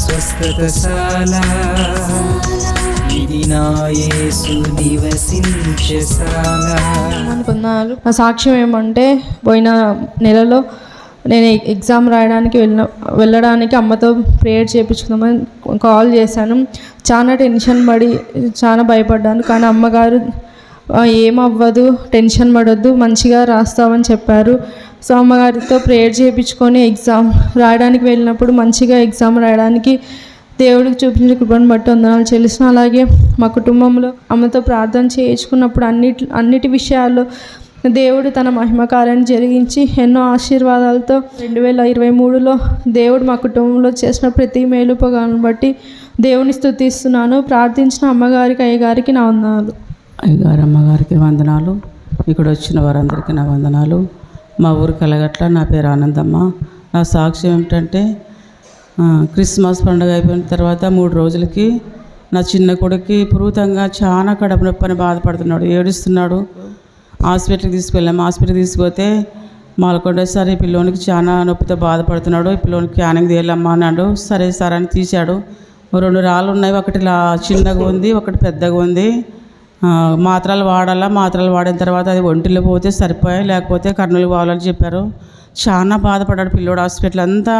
స్వస్థతశాల. ఇది నా అనుకున్నారు నా సాక్ష్యం ఏమంటే పోయిన నెలలో నేను ఎగ్జామ్ రాయడానికి వెళ్ళిన వెళ్ళడానికి అమ్మతో ప్రేయర్ చేయించుకుందామని కాల్ చేశాను. చాలా టెన్షన్ పడి చాలా భయపడ్డాను. కానీ అమ్మగారు ఏమవ్వదు టెన్షన్ పడొద్దు మంచిగా రాస్తామని చెప్పారు. సో అమ్మగారితో ప్రేయర్ చేయించుకొని ఎగ్జామ్ రాయడానికి వెళ్ళినప్పుడు మంచిగా ఎగ్జామ్ రాయడానికి దేవుడికి చూపించిన కృపను బట్టి వందనాలు చెల్లిసిన అలాగే మా కుటుంబంలో అమ్మతో ప్రార్థన చేయించుకున్నప్పుడు అన్నిటి అన్నిటి విషయాల్లో దేవుడు తన మహిమ కార్యాన్ని జరిగించి ఎన్నో ఆశీర్వాదాలతో రెండు వేల ఇరవై మూడులో దేవుడు మా కుటుంబంలో చేసిన ప్రతి మేలుపగాను బట్టి దేవుని స్థుతిస్తున్నాను. ప్రార్థించిన అమ్మగారికి అయ్యగారికి నా వందనాలు. అయ్యగారు అమ్మగారికి వందనాలు. ఇక్కడ వచ్చిన వారందరికీ నా వందనాలు. మా ఊరు కలగట్ల. నా పేరు ఆనందమ్మ. నా సాక్ష్యం ఏమిటంటే క్రిస్మస్ పండుగ అయిపోయిన తర్వాత మూడు రోజులకి నా చిన్న కొడుక్కి పురుతంగా చాలా కడుపు నొప్పి అని బాధపడుతున్నాడు. ఏడుస్తున్నాడు. హాస్పిటల్కి తీసుకెళ్ళాం. హాస్పిటల్కి తీసుకుపోతే మాలకొండ సరే ఈ పిల్లోనికి చాలా నొప్పితో బాధపడుతున్నాడు. ఈ పిల్లోనికి క్యానింగ్ తీయాలమ్మా అన్నాడు. సరే సార్ అని తీశాడు. రెండు రాళ్ళు ఉన్నాయి. ఒకటి చిన్నగా ఉంది ఒకటి పెద్దగా ఉంది. మాత్రలు వాడాలా మాత్రలు వాడిన తర్వాత అది ఒంటిలో పోతే సరిపోయాయి లేకపోతే కర్నూలు పోవాలని చెప్పారు. చాలా బాధపడ్డాడు పిల్లోడు హాస్పిటల్ అంతా.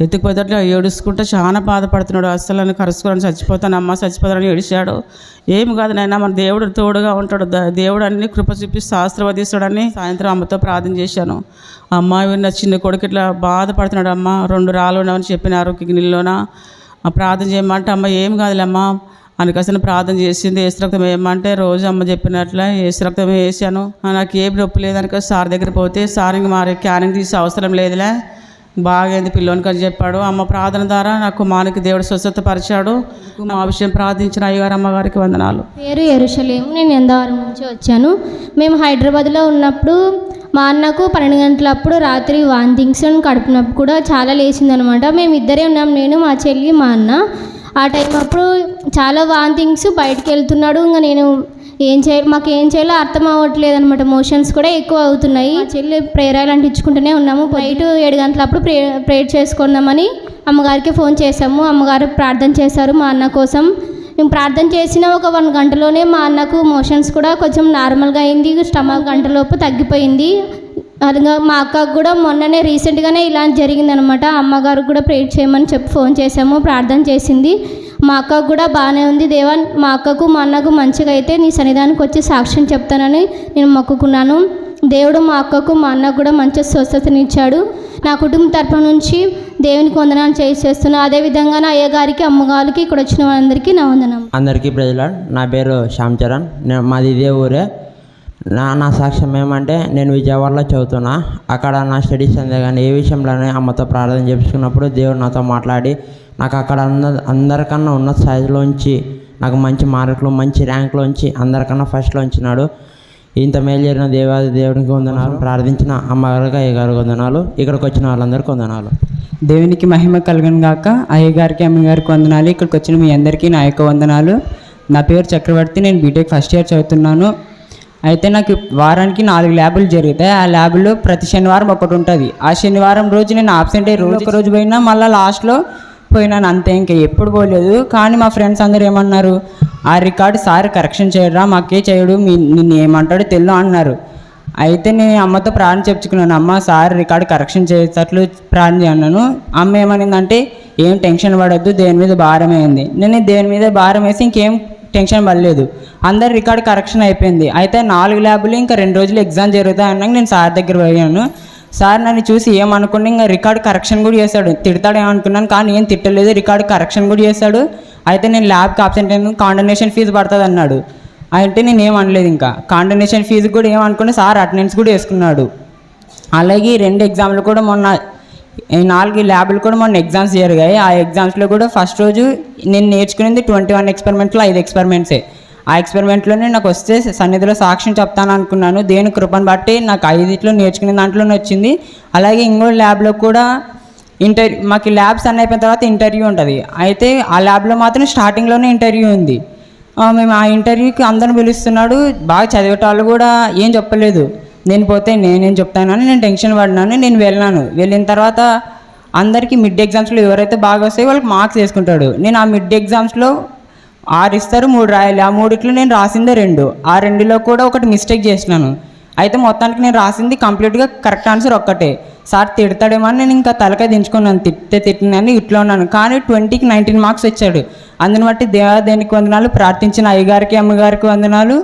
ఎత్తుకుపోతే ఏడుచుకుంటే చాలా బాధపడుతున్నాడు. అస్సలు నన్ను కరుచుకోవడానికి చచ్చిపోతాను అమ్మ చచ్చిపోతానని ఏడిచాడు. ఏం కాదు నాయన మన దేవుడు తోడుగా ఉంటాడు. దేవుడు అన్ని కృప చూపిస్తూ ఆశీర్వదిస్తాడని సాయంత్రం అమ్మతో ప్రార్థన చేశాను. అమ్మ నా చిన్న కొడుకు ఇట్లా బాధపడుతున్నాడు అమ్మ. రెండు రాళ్ళు ఉన్నామని చెప్పినారు కిడ్నీలోన ప్రార్థన చేయమంటే అమ్మ ఏం కాదులేమ్మా అందుకోసం ప్రార్థన చేసింది ఏసు రక్తం వేయమంటే రోజు అమ్మ చెప్పినట్లే ఏసు రక్తం వేసాను. నాకు ఏం నొప్పి లేదనుకో సార్ దగ్గర పోతే సార్ ఇంక మరి క్యానింగ్ తీసే అవసరం లేదులే. బాగైంది పిల్లోనికి అని చెప్పాడు. అమ్మ ప్రార్థన ద్వారా నాకు మానికి దేవుడు స్వస్థత పరిచాడు మా విషయం ప్రార్థించిన అయ్యగారు అమ్మగారికి వందనాలు. పేరు ఎరుషలేము. నేను ఎందవరం నుంచి వచ్చాను. మేము హైదరాబాద్లో ఉన్నప్పుడు మా అన్నకు పన్నెండు గంటలప్పుడు రాత్రి వాంతింగ్స్ కడుపునప్పుడు కూడా చాలా లేచిందనమాట. మేము ఇద్దరే ఉన్నాం. నేను మా చెల్లి మా అన్న. ఆ టైం అప్పుడు చాలా వాంతింగ్స్ బయటకు వెళ్తున్నాడు. ఇంకా నేను ఏం చేయాలి మాకు ఏం చేయాలో అర్థం అవ్వట్లేదు అనమాట మోషన్స్ కూడా ఎక్కువ అవుతున్నాయి. చెల్లి ప్రేరాలు అంటించుకుంటూనే ఉన్నాము. బయట ఏడు గంటలప్పుడు ప్రే ప్రేయర్ చేసుకుందామని అమ్మగారికి ఫోన్ చేసాము అమ్మగారు ప్రార్థన చేశారు మా అన్న కోసం. మేము ప్రార్థన చేసిన ఒక వన్ గంటలోనే మా అన్నకు మోషన్స్ కూడా కొంచెం నార్మల్గా అయింది. స్టమక్ గంటలోపు తగ్గిపోయింది. అలాగా మా అక్కకు కూడా మొన్ననే రీసెంట్గానే ఇలా జరిగిందనమాట. అమ్మగారు కూడా ప్రేర్ చేయమని చెప్పి ఫోన్ చేసాము ప్రార్థన చేసింది. మా అక్కకు కూడా బాగానే ఉంది. దేవా మా అక్కకు మా అన్నకు మంచిగా అయితే నీ సన్నిధానికి వచ్చి సాక్ష్యం చెప్తానని నేను మొక్కుకున్నాను. దేవుడు మా అక్కకు మా అన్నకు కూడా మంచి స్వస్థతనిచ్చాడు నా కుటుంబం తరపు నుంచి దేవునికి వందనాలు చేసేస్తున్నాను అదేవిధంగా నా అయ్యగారికి అమ్మగారికి ఇక్కడ వచ్చిన వాళ్ళందరికీ నా వందనం అందరికీ ప్రజల నా పేరు శ్యామ్ చరణ్. నేను మాది ఇదే ఊరే. నా నా సాక్ష్యం ఏమంటే నేను విజయవాడలో చదువుతున్నా. అక్కడ నా స్టడీస్ అంతే కానీ ఏ విషయంలోనే అమ్మతో ప్రార్థన చేపించుకున్నప్పుడు దేవుడు నాతో మాట్లాడి నాకు అక్కడ అంద అందరికన్నా ఉన్న స్థాయిలోంచి నాకు మంచి మార్కులు మంచి ర్యాంకులోంచి అందరికన్నా ఫస్ట్లో ఉంచినాడు. ఇంత మేలు జరిగిన దేవాది దేవుడికి వందనాలు. ప్రార్థించిన అమ్మగారికి అయ్యగారికి వందనాలు. ఇక్కడికి వచ్చిన వాళ్ళందరికీ వందనాలు. దేవునికి మహిమ కలుగును గాక. అయ్యగారికి అమ్మగారికి వందనాలు. ఇక్కడికి వచ్చిన మీ అందరికీ నా యొక్క వందనాలు. నా పేరు చక్రవర్తి. నేను బీటెక్ ఫస్ట్ ఇయర్ చదువుతున్నాను. అయితే నాకు వారానికి నాలుగు ల్యాబులు జరుగుతాయి. ఆ ల్యాబులో ప్రతి శనివారం ఒకటి ఉంటుంది. ఆ శనివారం రోజు నేను ఆబ్సెంట్ అయ్యి రోజు ఒక రోజు పోయినా మళ్ళీ లాస్ట్లో పోయినాను. అంతే ఇంకా ఎప్పుడు పోలేదు. కానీ మా ఫ్రెండ్స్ అందరూ ఏమన్నారు? ఆ రికార్డు సార్ కరెక్షన్ చేయరా? మాకే చేయడు. మీ నిన్ను ఏమంటాడో తెలు అన్నారు. అయితే నేను అమ్మతో ప్రాణం చెప్పుకున్నాను. అమ్మ సార్ రికార్డు కరెక్షన్ చేసేటట్లు ప్రాణం చేయన్నాను. అమ్మ ఏమనిందంటే ఏం టెన్షన్ పడద్దు. దేని మీద భారం అయింది నేను దేని మీద భారం వేసి ఇంకేం టెన్షన్ పడలేదు. అందరి రికార్డ్ కరెక్షన్ అయిపోయింది. అయితే నాలుగు ల్యాబులు ఇంకా రెండు రోజులు ఎగ్జామ్ జరుగుతాయన్నాక నేను సార్ దగ్గర పోయాను. సార్ నన్ను చూసి ఏమనుకుని ఇంకా రికార్డ్ కరెక్షన్ కూడా చేశాడు. తిడతాడు ఏమనుకున్నాను కానీ ఏం తిట్టలేదు. రికార్డ్ కరెక్షన్ కూడా చేశాడు. అయితే నేను ల్యాబ్కి ఆబ్సెంట్ అయిన కాండనేషన్ ఫీజు పడుతుంది అన్నాడు. అంటే నేను ఏం అనలేదు ఇంకా. కాండనేషన్ ఫీజు కూడా ఏమనుకున్నా సార్ అటెండెన్స్ కూడా వేసుకున్నాడు. అలాగే రెండు ఎగ్జామ్లు కూడా మొన్న ఈ నాలుగు ల్యాబ్లు కూడా మొన్న ఎగ్జామ్స్ జరిగాయి. ఆ ఎగ్జామ్స్లో కూడా ఫస్ట్ రోజు నేను నేర్చుకునేది ట్వంటీ వన్ ఎక్స్పెరిమెంట్లో ఐదు ఎక్స్పెరిమెంట్సే ఆ ఎక్స్పెరిమెంట్లోనే నాకు వస్తే సన్నిధిలో సాక్ష్యం చెప్తాను అనుకున్నాను. దేని కృపను బట్టి నాకు ఐదిట్లో నేర్చుకునే దాంట్లోనే వచ్చింది. అలాగే ఇంకో ల్యాబ్లో కూడా ఇంటర్వ్యూ మాకు ల్యాబ్స్ సన్ అయిపోయిన తర్వాత ఇంటర్వ్యూ ఉంటుంది. అయితే ఆ ల్యాబ్లో మాత్రం స్టార్టింగ్లోనే ఇంటర్వ్యూ ఉంది. మేము ఆ ఇంటర్వ్యూకి అందరిని పిలుస్తున్నాడు. బాగా చదివేటాళ్ళు కూడా ఏం చెప్పలేదు. నేను పోతే నేనేం చెప్తానని నేను టెన్షన్ పడినాను. నేను వెళ్ళినాను. వెళ్ళిన తర్వాత అందరికీ మిడ్ ఎగ్జామ్స్లో ఎవరైతే బాగా వస్తాయో వాళ్ళకి మార్క్స్ వేసుకుంటాడు. నేను ఆ మిడ్ ఎగ్జామ్స్లో ఆరు ఇస్తారు మూడు రాయాలి. ఆ మూడిట్లో నేను రాసిందే రెండు. ఆ రెండులో కూడా ఒకటి మిస్టేక్ చేసినాను. అయితే మొత్తానికి నేను రాసింది కంప్లీట్గా కరెక్ట్ ఆన్సర్ ఒక్కటే. సార్ తిడతాడేమో అని నేను ఇంకా తలకాయ దించుకున్నాను. తిట్టే తిట్టినని ఇట్లా ఉన్నాను. కానీ ట్వంటీకి నైన్టీన్ మార్క్స్ వచ్చాడు. అందుని బట్టి దేవా దేనికి వందనాలు ప్రార్థించిన అయ్యగారికి అమ్మగారికి వందనాలు.